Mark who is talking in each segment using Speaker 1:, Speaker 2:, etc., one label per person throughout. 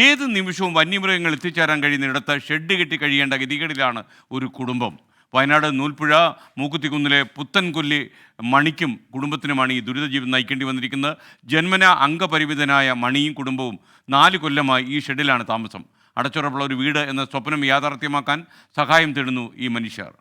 Speaker 1: ഏത് നിമിഷവും വന്യമൃഗങ്ങൾ എത്തിച്ചേരാൻ കഴിയുന്നിടത്ത് ഷെഡ് കെട്ടി കഴിയേണ്ട ഗതികേടിലാണ് ഒരു കുടുംബം. വയനാട് നൂൽപ്പുഴ മൂക്കുത്തിക്കുന്നിലെ പുത്തൻകൊല്ലി മണിക്കും കുടുംബത്തിനുമാണ് ഈ ദുരിത ജീവിതം നയിക്കേണ്ടി വന്നിരിക്കുന്നത്. ജന്മന അംഗപരിമിതനായ മണിയും കുടുംബവും നാല് കൊല്ലമായി ഈ ഷെഡിലാണ് താമസം. അടച്ചുറപ്പുള്ള ഒരു വീട് എന്ന സ്വപ്നം യാഥാർത്ഥ്യമാക്കാൻ സഹായം തേടുന്നു ഈ മനുഷ്യർ.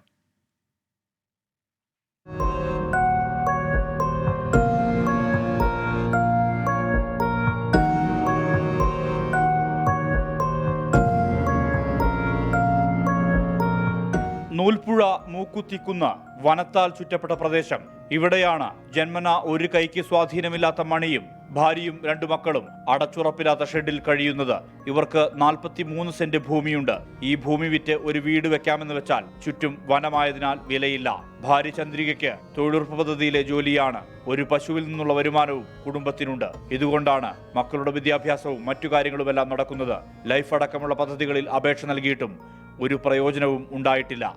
Speaker 2: നൂൽപ്പുഴ മൂക്കുത്തിക്കുന്ന വനത്താൽ ചുറ്റപ്പെട്ട പ്രദേശം. ഇവിടെയാണ് ജന്മന ഒരു കൈക്ക് സ്വാധീനമില്ലാത്ത മണിയും ഭാര്യയും രണ്ടു മക്കളും അടച്ചുറപ്പില്ലാത്ത ഷെഡിൽ കഴിയുന്നത്. ഇവർക്ക് നാൽപ്പത്തി മൂന്ന് സെന്റ് ഭൂമിയുണ്ട്. ഈ ഭൂമി വിറ്റ് ഒരു വീട് വെക്കാമെന്ന് വെച്ചാൽ ചുറ്റും വനമായതിനാൽ വിലയില്ല. ഭാര്യ ചന്ദ്രികയ്ക്ക് തൊഴിലുറപ്പ് പദ്ധതിയിലെ ജോലിയാണ്. ഒരു പശുവിൽ നിന്നുള്ള വരുമാനവും കുടുംബത്തിനുണ്ട്. ഇതുകൊണ്ടാണ് മക്കളുടെ വിദ്യാഭ്യാസവും മറ്റു കാര്യങ്ങളുമെല്ലാം നടക്കുന്നത്. ലൈഫ് അടക്കമുള്ള പദ്ധതികളിൽ അപേക്ഷ നൽകിയിട്ടും ഒരു പ്രയോജനവും ഉണ്ടായിട്ടില്ല.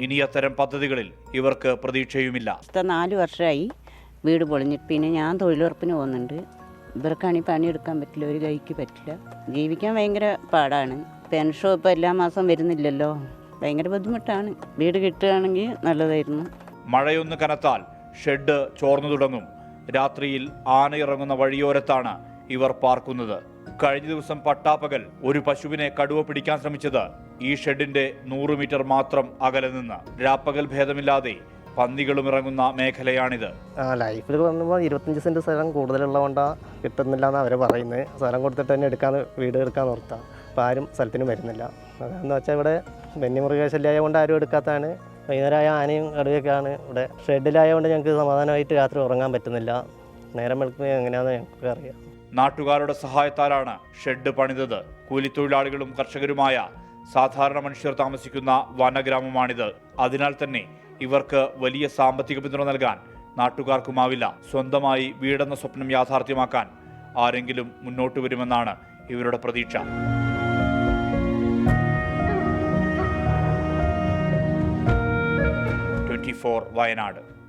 Speaker 2: ഇനി അത്തരം പദ്ധതികളിൽ ഇവർക്ക് പ്രതീക്ഷയുമില്ല.
Speaker 3: നാല് വർഷമായി വീട് പൊളിഞ്ഞിട്ട് പിന്നെ ഞാൻ തൊഴിലുറപ്പിന് പോകുന്നുണ്ട്. ഇവർക്കാണെങ്കിൽ പണിയെടുക്കാൻ പറ്റില്ല ഒരു കൈക്ക് പറ്റില്ല. ജീവിക്കാൻ ഭയങ്കര പാടാണ്. പെൻഷൻ ഇപ്പോൾ എല്ലാ മാസം വരുന്നില്ലല്ലോ. ഭയങ്കര ബുദ്ധിമുട്ടാണ്. വീട് കിട്ടുകയാണെങ്കിൽ നല്ലതായിരുന്നു.
Speaker 2: മഴയൊന്ന് കനത്താൽ ഷെഡ് ചോർന്നു തുടങ്ങും. രാത്രിയിൽ ആനയിറങ്ങുന്ന വഴിയോരത്താണ് ഇവർ പാർക്കുന്നത്. കഴിഞ്ഞ ദിവസം പട്ടാപ്പകൽ ഒരു പശുവിനെ കടുവ പിടിക്കാൻ ശ്രമിച്ചത് ഈ ഷെഡിന്റെ നൂറ് മീറ്റർ മാത്രം അകലെ നിന്ന് രാപ്പകൽ ഭേദമില്ലാതെ പന്നികളും ഇറങ്ങുന്ന മേഖലയാണിത്.
Speaker 4: ലൈഫിൽ പറയുമ്പോൾ ഇരുപത്തഞ്ച് സെന്റ് സ്ഥലം കൂടുതലുള്ളതുകൊണ്ട് കിട്ടുന്നില്ല എന്ന് അവർ പറയുന്നത് സ്ഥലം കൊടുത്തിട്ട് തന്നെ എടുക്കാൻ വീട് എടുക്കാൻ നിർത്താം അപ്പം ആരും സ്ഥലത്തിന് വരുന്നില്ല. അതെന്ന് വെച്ചാൽ ഇവിടെ വന്യമൃഗശല്യമായ കൊണ്ട് ആരും എടുക്കാത്തതാണ് വൈകുന്നേരമായ ആനയും കടുവയൊക്കെയാണ് ഇവിടെ. ഷെഡിലായതുകൊണ്ട് ഞങ്ങൾക്ക് സമാധാനമായിട്ട് രാത്രി ഉറങ്ങാൻ പറ്റുന്നില്ല. നേരം വെളുക്കുന്നത് എങ്ങനെയാണെന്ന് ഞങ്ങൾക്ക് അറിയാം.
Speaker 2: നാട്ടുകാരുടെ സഹായത്താലാണ് ഷെഡ് പണിതത്. കൂലിത്തൊഴിലാളികളും കർഷകരുമായ സാധാരണ മനുഷ്യർ താമസിക്കുന്ന വനഗ്രാമമാണിത്. അതിനാൽ തന്നെ ഇവർക്ക് വലിയ സാമ്പത്തിക പിന്തുണ നൽകാൻ നാട്ടുകാർക്കുമാവില്ല. സ്വന്തമായി വീടെന്ന സ്വപ്നം യാഥാർത്ഥ്യമാക്കാൻ ആരെങ്കിലും മുന്നോട്ട് വരുമെന്നാണ് ഇവരുടെ പ്രതീക്ഷ. ട്വന്റി വയനാട്.